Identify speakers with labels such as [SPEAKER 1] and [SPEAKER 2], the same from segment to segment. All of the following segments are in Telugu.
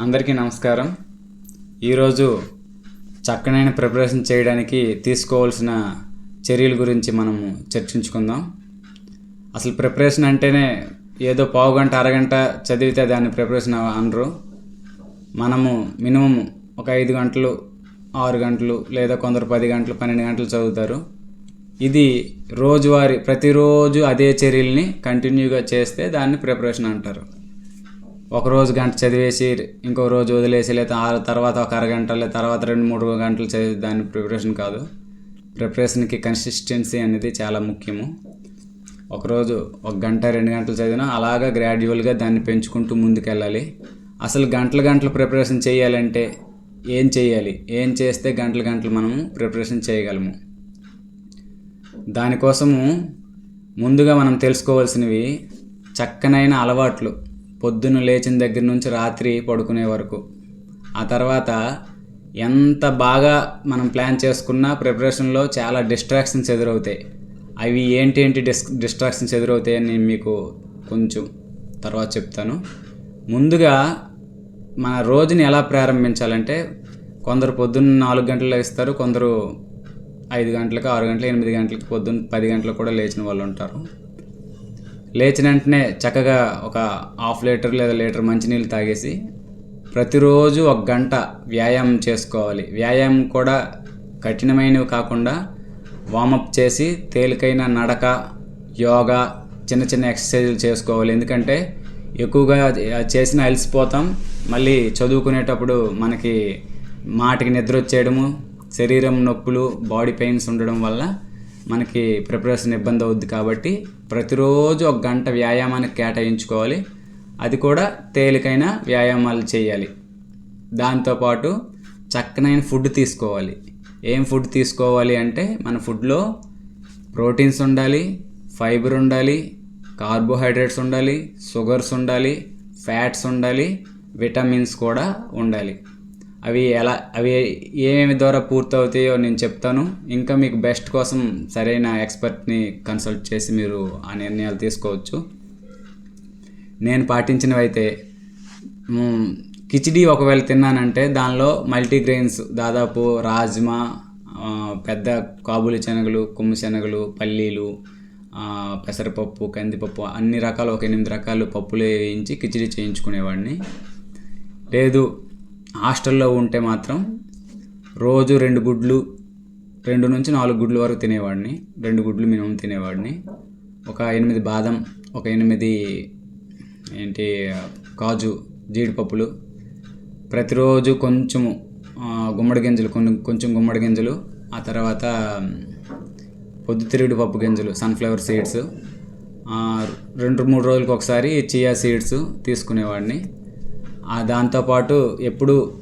[SPEAKER 1] అందరికీ నమస్కారం. ఈరోజు చక్కనైన ప్రిపరేషన్ చేయడానికి తీసుకోవాల్సిన చర్యల గురించి మనము చర్చించుకుందాం. అసలు ప్రిపరేషన్ అంటేనే ఏదో పావు గంట అరగంట చదివితే దాన్ని ప్రిపరేషన్ అనరు. మనము మినిమం ఒక ఐదు గంటలు ఆరు గంటలు లేదా కొందరు పది గంటలు పన్నెండు గంటలు చదువుతారు. ఇది రోజువారీ ప్రతిరోజు అదే చర్యల్ని కంటిన్యూగా చేస్తే దాన్ని ప్రిపరేషన్ అంటారు. ఒక రోజు గంట చదివేసి ఇంకో రోజు వదిలేసి లేదా ఆ తర్వాత ఒక అరగంట లేదా తర్వాత రెండు మూడు గంటలు చదివి దాని ప్రిపరేషన్ కాదు. ప్రిపరేషన్కి కన్సిస్టెన్సీ అనేది చాలా ముఖ్యము. ఒకరోజు ఒక గంట రెండు గంటలు చదివినా అలాగా గ్రాడ్యువల్గా దాన్ని పెంచుకుంటూ ముందుకెళ్ళాలి. అసలు గంటల గంటలు ప్రిపరేషన్ చేయాలంటే ఏం చేయాలి? ఏం చేస్తే గంటల గంటలు మనము ప్రిపరేషన్ చేయగలము? దానికోసము ముందుగా మనం తెలుసుకోవాల్సినవి చక్కనైన అలవాట్లు. పొద్దున లేచిన దగ్గర నుంచి రాత్రి పడుకునే వరకు. ఆ తర్వాత ఎంత బాగా మనం ప్లాన్ చేసుకున్నా ప్రిపరేషన్లో చాలా డిస్ట్రాక్షన్స్ ఎదురవుతాయి. అవి ఏంటి ఏంటి డిస్ డిస్ట్రాక్షన్స్ ఎదురవుతాయని నేను మీకు కొంచెం తర్వాత చెప్తాను. ముందుగా మన రోజుని ఎలా ప్రారంభించాలంటే కొందరు పొద్దున్న నాలుగు గంటలు లేస్తారు కొందరు ఐదు గంటలకు ఆరు గంటలు ఎనిమిది గంటలకు పొద్దున్న పది గంటలకు కూడా లేచిన వాళ్ళు ఉంటారు. లేచిన వెంటనే చక్కగా ఒక హాఫ్ లీటర్ లేదా లీటర్ మంచినీళ్ళు తాగేసి ప్రతిరోజు ఒక గంట వ్యాయామం చేసుకోవాలి. వ్యాయామం కూడా కఠినమైనవి కాకుండా వామప్ చేసి తేలికైన నడక యోగా చిన్న చిన్న ఎక్సర్సైజులు చేసుకోవాలి. ఎందుకంటే ఎక్కువగా చేసిన అలసిపోతాం. మళ్ళీ చదువుకునేటప్పుడు మనకి మాటికి నిద్ర వచ్చేయడము శరీరం నొప్పులు బాడీ పెయిన్స్ ఉండడం వల్ల మనకి ప్రిపరేషన్ ఇబ్బంది అవుద్ది కాబట్టి ప్రతిరోజు ఒక గంట వ్యాయామానికి కేటాయించుకోవాలి. అది కూడా తేలికైన వ్యాయామాలు చేయాలి. దాంతోపాటు చక్కనైన ఫుడ్ తీసుకోవాలి. ఏం ఫుడ్ తీసుకోవాలి అంటే మన ఫుడ్లో ప్రోటీన్స్ ఉండాలి ఫైబర్ ఉండాలి కార్బోహైడ్రేట్స్ ఉండాలి షుగర్స్ ఉండాలి ఫ్యాట్స్ ఉండాలి విటమిన్స్ కూడా ఉండాలి. అవి ఎలా అవి ఏమేమి ద్వారా పూర్తవుతాయో నేను చెప్తాను. ఇంకా మీకు బెస్ట్ కోసం సరైన ఎక్స్పర్ట్ని కన్సల్ట్ చేసి మీరు ఆ నిర్ణయాలు తీసుకోవచ్చు. నేను పాటించినవి అయితే కిచిడి ఒకవేళ తిన్నానంటే దానిలో మల్టీగ్రెయిన్స్ దాదాపు రాజ్మా పెద్ద కాబూలి శనగలు కొమ్ము శనగలు పల్లీలు పెసరపప్పు కందిపప్పు అన్ని రకాలు ఒక ఎనిమిది రకాలు పప్పులు వేయించి కిచిడి చేయించుకునేవాడిని. లేదు హాస్టల్లో ఉంటే మాత్రం రోజు రెండు గుడ్లు రెండు నుంచి నాలుగు గుడ్ల వరకు తినేవాడిని. రెండు గుడ్లు మినిమం తినేవాడిని. ఒక ఎనిమిది బాదం ఒక ఎనిమిది ఏంటి కాజు జీడిపప్పులు. ప్రతిరోజు కొంచెము గుమ్మడి గింజలు కొన్ని కొంచెం గుమ్మడి గింజలు ఆ తర్వాత పొద్దుతిరుగుడు పప్పు గింజలు సన్ఫ్లవర్ సీడ్స్ రెండు మూడు రోజులకు ఒకసారి చియా సీడ్స్ తీసుకునేవాడిని. దాంతోపాటు ఎప్పుడు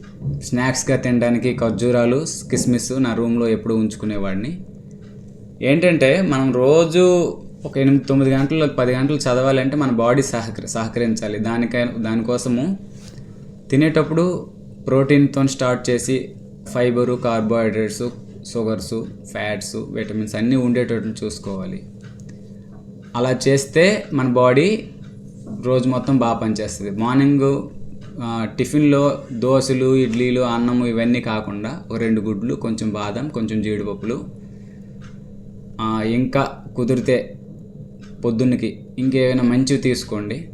[SPEAKER 1] స్నాక్స్గా తినడానికి ఖర్జూరాలు కిస్మిస్ నా రూమ్లో ఎప్పుడు ఉంచుకునేవాడిని. ఏంటంటే మనం రోజు ఒక ఎనిమిది తొమ్మిది గంటలు పది గంటలు చదవాలంటే మన బాడీ సహకరి సహకరించాలి. దానికై దానికోసము తినేటప్పుడు ప్రోటీన్తో స్టార్ట్ చేసి fibre carbohydrates sugars fats vitamins అన్నీ ఉండేటట్లు చూసుకోవాలి. అలా చేస్తే మన బాడీ రోజు మొత్తం బాగా పనిచేస్తుంది. మార్నింగ్ టిఫిన్లో దోశలు ఇడ్లీలు అన్నము ఇవన్నీ కాకుండా ఒక రెండు గుడ్లు కొంచెం బాదం కొంచెం జీడిపప్పులు ఇంకా కుదిరితే పొద్దున్నకి ఇంకేమైనా మంచివి తీసుకోండి.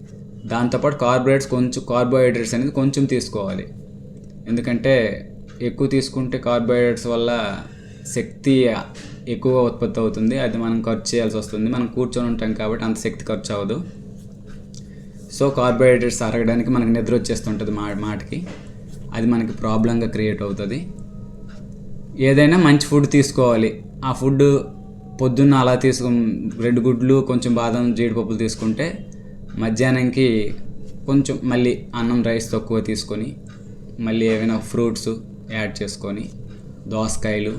[SPEAKER 1] దాంతోపాటు కార్బోహైడ్రేట్స్ కొంచెం కార్బోహైడ్రేట్స్ అనేది కొంచెం తీసుకోవాలి. ఎందుకంటే ఎక్కువ తీసుకుంటే కార్బోహైడ్రేట్స్ వల్ల శక్తి ఎక్కువ ఉత్పత్తి అవుతుంది. అది మనం ఖర్చు చేయాల్సి వస్తుంది. మనం కూర్చొని ఉంటాం కాబట్టి అంత శక్తి ఖర్చు అవ్వదు. సో కార్బోహైడ్రేట్స్ అరగడానికి మనకి నిద్ర వచ్చేస్తుంటుంది మా మాటికి. అది మనకి ప్రాబ్లంగా క్రియేట్ అవుతుంది. ఏదైనా మంచి ఫుడ్ తీసుకోవాలి. ఆ ఫుడ్ పొద్దున్న అలా తీసుకు రెండు గుడ్లు కొంచెం బాదం జీడిపప్పులు తీసుకుంటే మధ్యాహ్నంకి కొంచెం మళ్ళీ అన్నం రైస్ తక్కువ తీసుకొని మళ్ళీ ఏమైనా ఫ్రూట్స్ యాడ్ చేసుకొని దోసకాయలు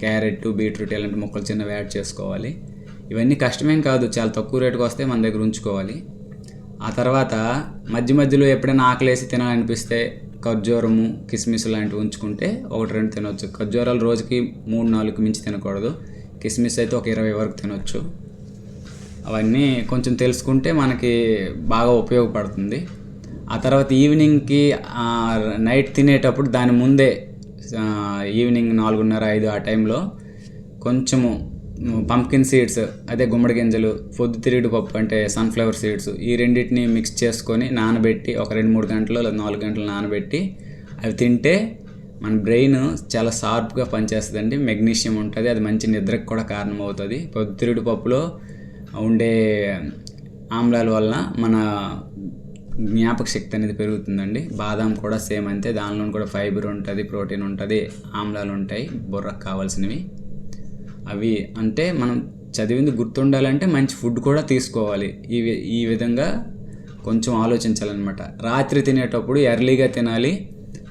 [SPEAKER 1] క్యారెట్ బీట్రూట్ ఇలాంటి మొక్కలు చిన్నవి యాడ్ చేసుకోవాలి. ఇవన్నీ కష్టమేం కాదు. చాలా తక్కువ రేటుకి వస్తే మన దగ్గర ఉంచుకోవాలి. ఆ తర్వాత మధ్య మధ్యలో ఎప్పుడైనా ఆకలేసి తినాలనిపిస్తే ఖర్జూరము కిస్మిస్ లాంటివి ఉంచుకుంటే ఒకటి రెండు తినొచ్చు. ఖర్జూరాలు రోజుకి మూడు నాలుగు మించి తినకూడదు. కిస్మిస్ అయితే ఒక ఇరవై వరకు తినొచ్చు. అవన్నీ కొంచెం తెలుసుకుంటే మనకి బాగా ఉపయోగపడుతుంది. ఆ తర్వాత ఈవినింగ్కి నైట్ తినేటప్పుడు దాని ముందే ఈవినింగ్ నాలుగున్నర ఐదు ఆ టైంలో కొంచెము పంప్కిన్ సీడ్స్ అదే గుమ్మడి గింజలు పొద్దుతిరుగుడు పప్పు అంటే సన్ఫ్లవర్ సీడ్స్ ఈ రెండింటిని మిక్స్ చేసుకొని నానబెట్టి ఒక రెండు మూడు గంటలు లేదా నాలుగు గంటలు నానబెట్టి అవి తింటే మన బ్రెయిన్ చాలా షార్ప్గా పనిచేస్తుందండి. మెగ్నీషియం ఉంటుంది. అది మంచి నిద్రకు కూడా కారణమవుతుంది. పొద్దుతిరుగుడు పప్పులో ఉండే ఆమ్లాల వలన మన జ్ఞాపక శక్తి అనేది పెరుగుతుందండి. బాదాం కూడా సేమ్ అంతే. దానిలో కూడా ఫైబర్ ఉంటుంది ప్రోటీన్ ఉంటుంది ఆమ్లాలు ఉంటాయి. బుర్రకు కావాల్సినవి. అవి అంటే మనం చదివింది గుర్తుండాలంటే మంచి ఫుడ్ కూడా తీసుకోవాలి. ఈ ఈ విధంగా కొంచెం ఆలోచించాలన్నమాట. రాత్రి తినేటప్పుడు ఎర్లీగా తినాలి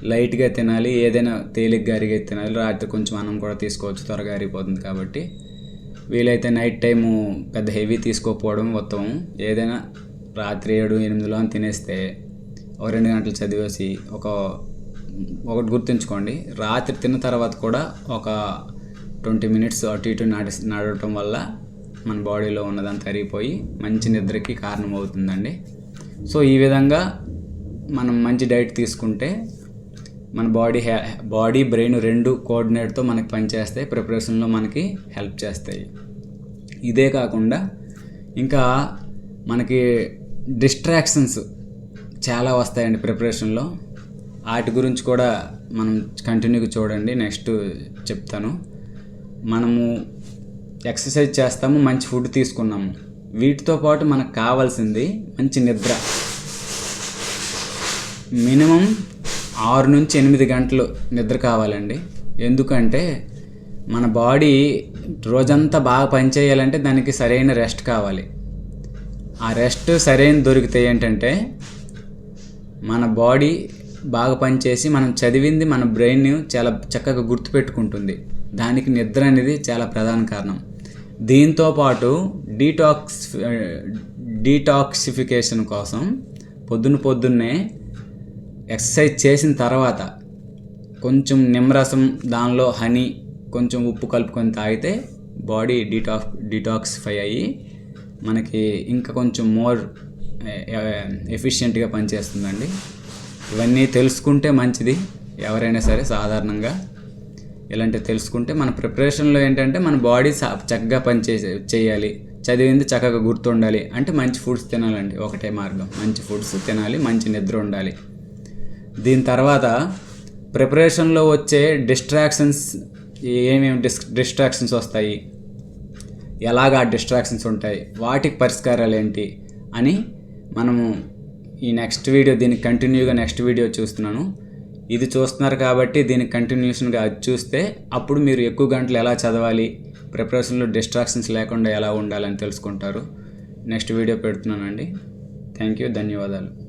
[SPEAKER 1] లైట్గా తినాలి ఏదైనా తేలిగ్గా అరిగే తినాలి. రాత్రి కొంచెం అన్నం కూడా తీసుకోవచ్చు త్వరగా అరిగిపోతుంది కాబట్టి. వీలైతే నైట్ టైము పెద్ద హెవీ తీసుకోకపోవడం ఉత్తమం. ఏదైనా రాత్రి ఏడు ఎనిమిదిలో అని తినేస్తే ఒక రెండు గంటలు చదివేసి ఒక ఒకటి గుర్తుంచుకోండి. రాత్రి తిన్న తర్వాత కూడా ఒక ట్వంటీ మినిట్స్ అటు ఇటు నడి నడవటం వల్ల మన బాడీలో ఉన్నదంతా అరిగిపోయి మంచి నిద్రకి కారణం అవుతుందండి సో ఈ విధంగా మనం మంచి డైట్ తీసుకుంటే మన బాడీ హె బాడీ బ్రెయిన్ రెండు కోఆర్డినేట్తో మనకి పనిచేస్తాయి ప్రిపరేషన్లో మనకి హెల్ప్ చేస్తాయి. ఇదే కాకుండా ఇంకా మనకి డిస్ట్రాక్షన్స్ చాలా వస్తాయండి ప్రిపరేషన్లో. వాటి గురించి కూడా మనం కంటిన్యూగా చూడండి నెక్స్ట్ చెప్తాను. మనము ఎక్సర్సైజ్ చేస్తాము మంచి ఫుడ్ తీసుకున్నాము. వీటితో పాటు మనకు కావాల్సింది మంచి నిద్ర. మినిమం ఆరు నుంచి ఎనిమిది గంటలు నిద్ర కావాలండి. ఎందుకంటే మన బాడీ రోజంతా బాగా పనిచేయాలంటే దానికి సరైన రెస్ట్ కావాలి. ఆ రెస్ట్ సరైన దొరికితే ఏంటంటే మన బాడీ బాగా పనిచేసి మనం చదివింది మన బ్రెయిన్ చాలా చక్కగా గుర్తుపెట్టుకుంటుంది. దానికి నిద్ర అనేది చాలా ప్రధాన కారణం. దీంతో పాటు డీటాక్స్ డీటాక్సిఫికేషన్ కోసం పొద్దున పొద్దున్నే ఎక్సర్సైజ్ చేసిన తర్వాత కొంచెం నిమ్మరసం దానిలో హనీ కొంచెం ఉప్పు కలుపుకొని తాగితే బాడీ డీటాక్ డీటాక్సిఫై అయ్యి మనకి ఇంకా కొంచెం మోర్ ఎఫిషియెంట్గా పనిచేస్తుందండి. ఇవన్నీ తెలుసుకుంటే మంచిది. ఎవరైనా సరే సాధారణంగా ఇలాంటివి తెలుసుకుంటే మన ప్రిపరేషన్లో ఏంటంటే మన బాడీ చక్కగా పనిచే చేయాలి. చదివింది చక్కగా గుర్తుండాలి. అంటే మంచి ఫుడ్స్ తినాలండి. ఒకటే మార్గం. మంచి ఫుడ్స్ తినాలి మంచి నిద్ర ఉండాలి. దీని తర్వాత ప్రిపరేషన్లో వచ్చే డిస్ట్రాక్షన్స్ ఏమేమి డిస్ డిస్ట్రాక్షన్స్ వస్తాయి? ఎలాగ ఆ డిస్ట్రాక్షన్స్ ఉంటాయి? వాటికి పరిష్కారాలు ఏంటి? అని మనము ఈ నెక్స్ట్ వీడియో దీన్ని కంటిన్యూగా నెక్స్ట్ వీడియో చూస్తున్నాను. ఇది చూస్తున్నారు కాబట్టి దీని కంటిన్యూషన్గా అది చూస్తే అప్పుడు మీరు ఎక్కువ గంటలు ఎలా చదవాలి? ప్రిపరేషన్లో డిస్ట్రాక్షన్స్ లేకుండా ఎలా ఉండాలని తెలుసుకుంటారు. నెక్స్ట్ వీడియో పెడుతున్నానండి. థ్యాంక్ యూ ధన్యవాదాలు.